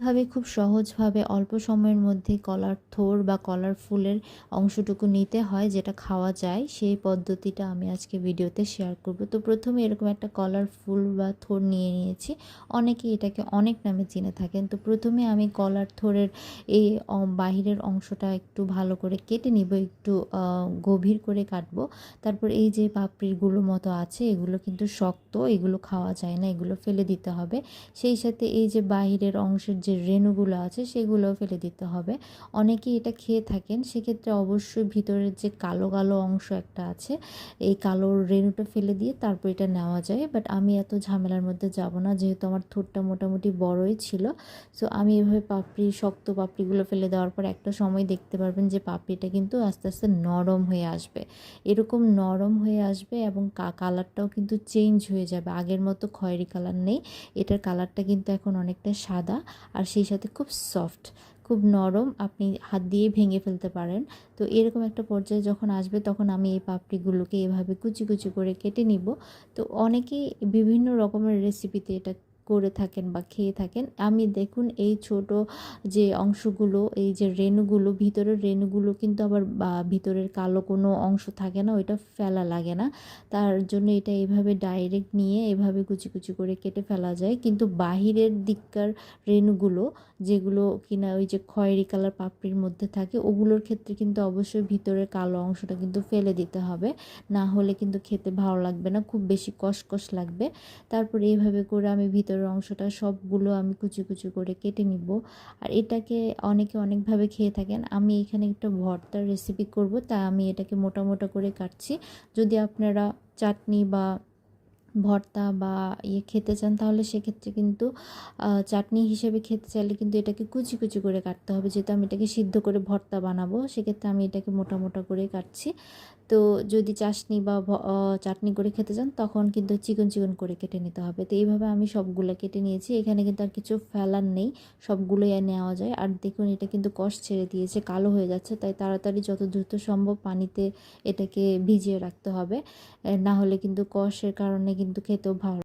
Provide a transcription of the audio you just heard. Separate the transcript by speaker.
Speaker 1: ভাবে খুব সহজভাবে অল্প সময়ের মধ্যে কলার থোর বা কলার ফুলের অংশটুকু নিতে হয় যেটা খাওয়া যায়, সেই পদ্ধতিটা আমি আজকে ভিডিওতে শেয়ার করব। তো প্রথমে এরকম একটা কলার ফুল বা থোর নিয়ে নিয়েছি। অনেকে এটাকে অনেক নামে চিনে থাকেন। তো প্রথমে আমি কলার থোরের এই বাহিরের অংশটা একটু ভালো করে কেটে নিব, একটু গভীর করে কাটবো। তারপর এই যে পাপড়িগুলো মতো আছে, এগুলো কিন্তু শক্ত, এগুলো খাওয়া যায় না, এগুলো ফেলে দিতে হবে। সেই সাথে এই যে বাহিরের অংশের যে রেণুগুলো আছে সেগুলোও ফেলে দিতে হবে। অনেকেই এটা খেয়ে থাকেন, সেক্ষেত্রে অবশ্যই ভিতরের যে কালো কালো অংশ একটা আছে, এই কালো রেণুটা ফেলে দিয়ে তারপর এটা নেওয়া যায়। বাট আমি এত ঝামেলার মধ্যে যাব না, যেহেতু আমার ঠোঁটটা মোটামুটি বড়ই ছিল। সো আমি এভাবে পাপড়ি, শক্ত পাপড়িগুলো ফেলে দেওয়ার পর একটা সময় দেখতে পারবেন যে পাপড়িটা কিন্তু আস্তে আস্তে নরম হয়ে আসবে। এরকম নরম হয়ে আসবে এবং কালারটাও কিন্তু চেঞ্জ হয়ে যাবে। আগের মতো খয়েরি কালার নেই, এটার কালারটা কিন্তু এখন অনেকটা সাদা। আর সেই সাথে খুব সফট খুব নরম আপনি হাত দিয়ে ভেঙে ফেলতে পারেন। তো এরকম একটা পর্যায়ে যখন আসবে তখন আমি এই পাপড়িগুলোকে এভাবে কুচি কুচি করে কেটে নিব। তো অনেকেই বিভিন্ন রকমের রেসিপিতে এটা করে থাকেন বা খেয়ে থাকেন। আমি দেখুন এই ছোট যে অংশগুলো, এই যে রেণুগুলো, ভিতরের রেণুগুলো কিন্তু আবার ভিতরের কালো কোনো অংশ থাকে না, ওইটা ফেলা লাগে না। তার জন্য এটা এভাবে ডাইরেক্ট নিয়ে এভাবে কুচি কুচি করে কেটে ফেলা যায়। কিন্তু বাহিরের দিককার রেণুগুলো, যেগুলো কিনা ওই যে খয়েরি কালার পাপড়ির মধ্যে থাকে, ওগুলোর ক্ষেত্রে কিন্তু অবশ্যই ভিতরের কালো অংশটা কিন্তু ফেলে দিতে হবে। না হলে কিন্তু খেতে ভালো লাগবে না, খুব বেশি কষকষ লাগবে। তারপরে এইভাবে করে আমি ভিতরের অংশটা সবগুলো আমি কুচি কুচি করে কেটে নিব। আর এটাকে অনেকে অনেকভাবে খেয়ে থাকেন। আমি এখানে একটা ভর্তার রেসিপি করব তাই আমি এটাকে মোটা মোটা করে কাটছি। যদি আপনারা চাটনি বা ভর্তা বা ইয়ে খেতে চান, তাহলে সেক্ষেত্রে কিন্তু চাটনি হিসেবে খেতে চাইলে কিন্তু এটাকে কুচি কুচি করে কাটতে হবে। যেহেতু আমি এটাকে সিদ্ধ করে ভর্তা বানাবো, সেক্ষেত্রে আমি এটাকে মোটা মোটা করে কাটছি। তো যদি চাশনি বা চাটনি করে খেতে চান, তখন কিন্তু চিকন চিকন করে কেটে নিতে হবে। তো এইভাবে আমি সবগুলো কেটে নিয়েছি। এখানে কিন্তু আর কিছু ফেলার নেই, সবগুলোই নেওয়া যায়। আর দেখুন, এটা কিন্তু কষ ছেড়ে দিয়েছে, কালো হয়ে যাচ্ছে, তাই তাড়াতাড়ি যত দ্রুত সম্ভব পানিতে এটাকে ভিজিয়ে রাখতে হবে। না হলে কিন্তু কষের কারণে কিন্তু খেতেও ভালো